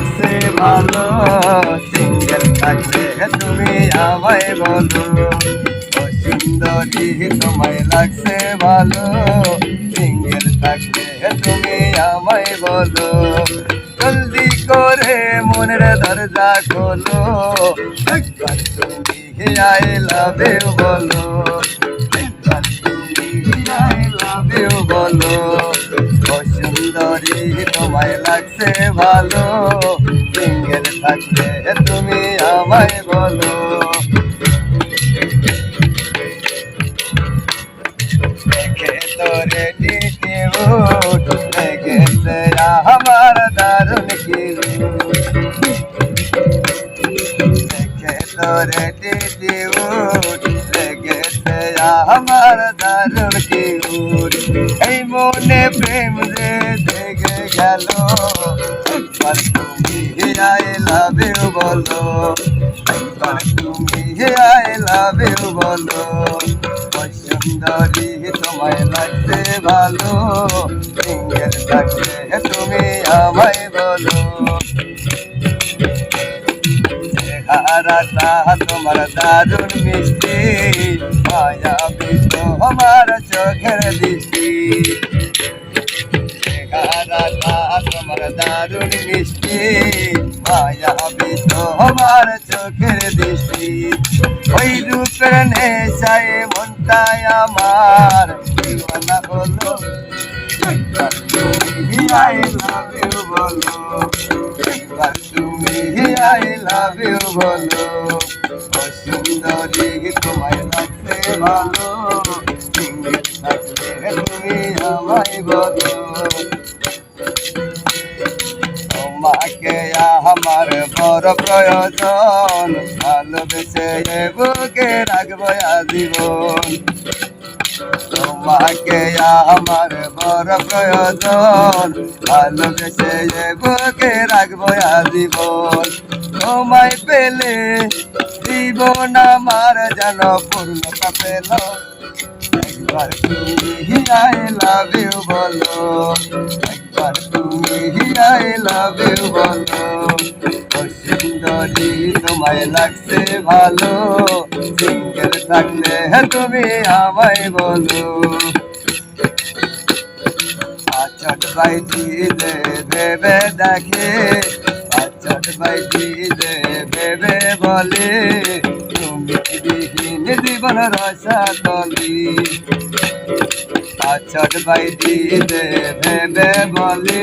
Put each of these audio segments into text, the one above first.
লাগছে ভালো। সিঙ্গেল থাকলে তুমি আমায় বলো। সুন্দরী, তোমায় লাগছে ভালো। সিঙ্গেল থাকলে তুমি আমায় বলো। জলদি করে মনের দরজা খোলো। একবার তুমি আই লাভ বলো। তোমায় লাগছে ভালো। সিঙ্গেল থাকলে তুমি আমায় বলো। দেখে তোরে টিটি উঠ গেছে আমার দারুণ কি দেখে তোরে টিটি উঠ গেছে আমার দারুণ কি উঠ এই মনে প্রেম যে দেখে গেল একবার তুমি আই লাভ ইউ বলো তুমি আই লাভ ইউ বলো সুন্দরী তোমায় লাগছে ভালো সিঙ্গেল থাকলে তুমি আমায় বলো চেহারাটা তোমার দারুণ মিষ্টি। আমার চোখের দৃষ্টি। তোমার দারুণ মিষ্টি। মায়া বিষ্ণ আমার চোখের দৃষ্টি। ওই রূপের নেশায় মনটাই আমার। দিওয়ানা বলো। বলো। সুন্দরী তোমায় ভালো আমায় বলো তোমাকে আমার বড় প্রয়োজন, ভালোবেসে বুকে রাখব আজীবন। তোমাকে আমার বড় প্রয়োজন, ভালোবেসে বুকে রাখব আজীবন। তোমায় পেলে জীবন আমার যেন পূর্ণতা পেল একবার তুমি আই লাভ বলো, একবার তুমি আই লাভ ইউ বলো সুন্দরী, তোমায় লাগছে ভালো, সিঙ্গেল থাকলে তুমি আমায় বলো। আচট বাইটি দে ভেবে দেখে বাইটি দে ভেবে বলে। তুমি বিহীন জীবন রসা তলি আচট বাইটি দে ভেবে বলে।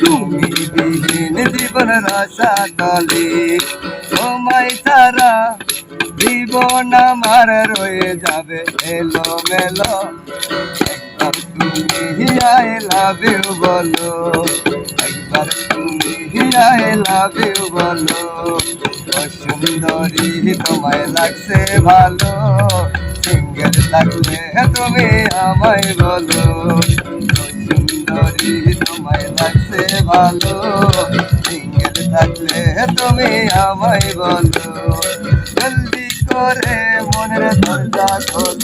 তুমি বিহীন জীবন রসা তলি তোমায় তারা জীবন আমার রয়ে যাবে এলো মেলো তুমি আই লাভ ইউ বলো। একবার তুমি আই লাভ ইউ বলো সুন্দরী, তোমায় লাগছে ভালো। সিঙ্গেল থাকলে তুমি আমায় বলো। সুন্দরী, তোমায় লাগছে ভালো। সিঙ্গেল থাকলে তুমি আমায় বলো। জলদি করে মনের দরজা খোলো।